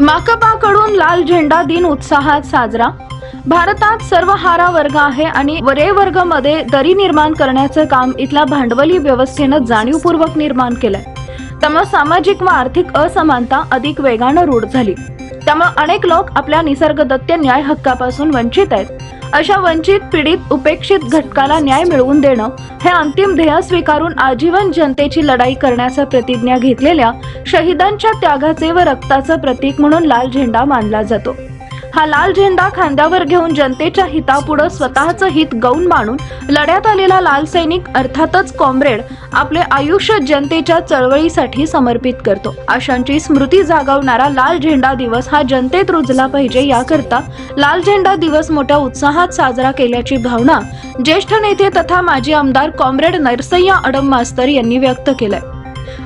माकपाकडून लाल झेंडा दिन उत्साहात साजरा. भारतात सर्व हारा वर्ग आहे आणि वरे वर्गमध्ये दरी निर्माण करण्याचं काम इथल्या भांडवली व्यवस्थेनं जाणीवपूर्वक निर्माण केलंय. त्यामुळे सामाजिक व आर्थिक असमानता अधिक वेगानं रूढ झाली. त्यामुळे अनेक लोक आपल्या निसर्गदत्त न्याय हक्कापासून वंचित आहेत. अशा वंचित पीडित उपेक्षित घटकाला न्याय मिळवून देणं हे अंतिम ध्येय स्वीकारून आजीवन जनतेची लढाई करण्याचा प्रतिज्ञा घेतलेल्या शहीदांच्या त्यागाचे व रक्ताचं प्रतीक म्हणून लाल झेंडा मानला जातो. हा लाल झेंडा खांद्यावर घेऊन जनतेच्या हितापुढं स्वतःचं हित गौण मानून लढ्यात आलेला लाल सैनिक अर्थातच कॉम्रेड आपले आयुष्य जनतेच्या चळवळीसाठी समर्पित करतो. अशांची स्मृती जागवणारा लाल झेंडा दिवस हा जनतेत रुजला पाहिजे याकरता लाल झेंडा दिवस मोठ्या उत्साहात साजरा केल्याची भावना ज्येष्ठ नेते तथा माजी आमदार कॉम्रेड नरसय्या अडम मास्तर यांनी व्यक्त केलाय.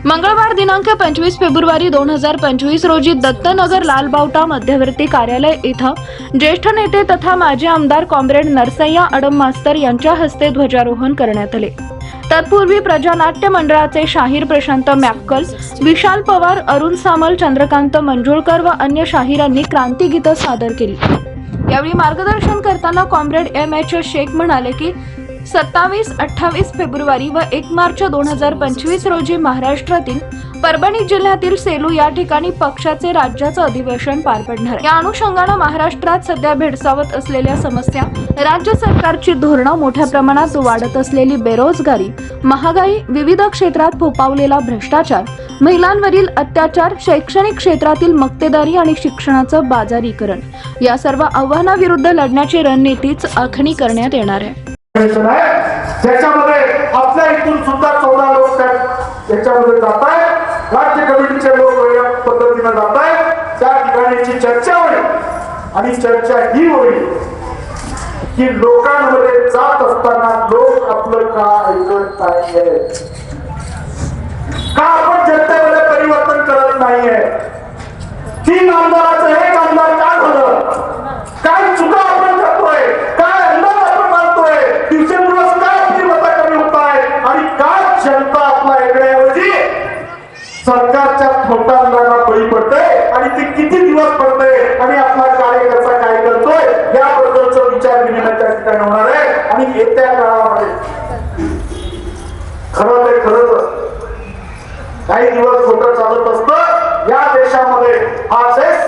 मंगळवार दिनांक पंचवीस फेब्रुवारी दोन हजार पंचवीस रोजी दत्तनगर लालबावटा मध्यवर्ती कार्यालय इथं ज्येष्ठ नेते तथा माजी आमदार कॉम्रेड नरसय्या अडम मास्तर यांच्या हस्ते ध्वजारोहण करण्यात आले. तत्पूर्वी प्रजानाट्य मंडळाचे शाहीर प्रशांत मॅक्कल विशाल पवार अरुण सामल चंद्रकांत मंजुळकर व अन्य शाहिरांनी क्रांतीगीतं सादर केली. यावेळी मार्गदर्शन करताना कॉम्रेड एम एच शेख म्हणाले की सत्तावीस अठ्ठावीस फेब्रुवारी व एक मार्च दोन हजार पंचवीस रोजी महाराष्ट्रातील परभणी जिल्ह्यातील सेलू या ठिकाणी पक्षाचे राज्याचं अधिवेशन पार पडणार. या अनुषंगानं महाराष्ट्रात सध्या भेडसावत असलेल्या समस्या राज्य सरकारची धोरणं मोठ्या प्रमाणात वाढत असलेली बेरोजगारी महागाई विविध क्षेत्रात फोपावलेला भ्रष्टाचार महिलांवरील अत्याचार शैक्षणिक क्षेत्रातील मक्तेदारी आणि शिक्षणाचं बाजारीकरण या सर्व आव्हानाविरुद्ध लढण्याची रणनीतीच आखणी करण्यात येणार आहे. त्याच्यामध्ये ज्याच्यामध्ये आपल्या इथून सुद्धा चौदा लोक त्याच्यामध्ये जात आहेत. राज्य कमिटीचे लोक वेगळ्या पद्धतीने जात आहेत. त्या ठिकाणीची चर्चा होईल आणि चर्चा ही होईल की लोकांमध्ये जात असताना लोक आपलं का ऐकत नाहीये? का आपण जनतेमध्ये परिवर्तन करत नाहीये? तीन आमदाराचं एक आमदार का झालं काय चुका आपण करतोय काय अंदाज आपण मानतोय दिवसेंदिवस काय आपली मतं कमी होत आहे आणि काय जनता आपला ऐकण्याऐवजी सरकारच्या खोटांना बळी पडतंय आणि ते किती दिवस पडतंय आणि आपला कार्यकर्ता काय करतोय याबद्दलचा विचार विनिमय त्या ठिकाणी होणार आहे आणि येत्या काळामध्ये खरं ते खरंच काही दिवस खोटं चालत असत. या देशामध्ये हा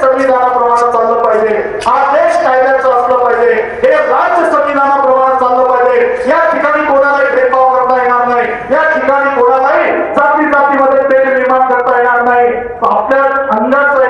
संविधानाप्रमाणे चाललं पाहिजे हा देश कायद्याचं असलं पाहिजे हे राज्य संविधानाप्रमाणे चाललं पाहिजे या ठिकाणी कोणालाही भेदभाव करता येणार नाही या ठिकाणी कोणालाही जाती जातीमध्ये तेढ निर्माण करता येणार नाही आपल्या अंगाचं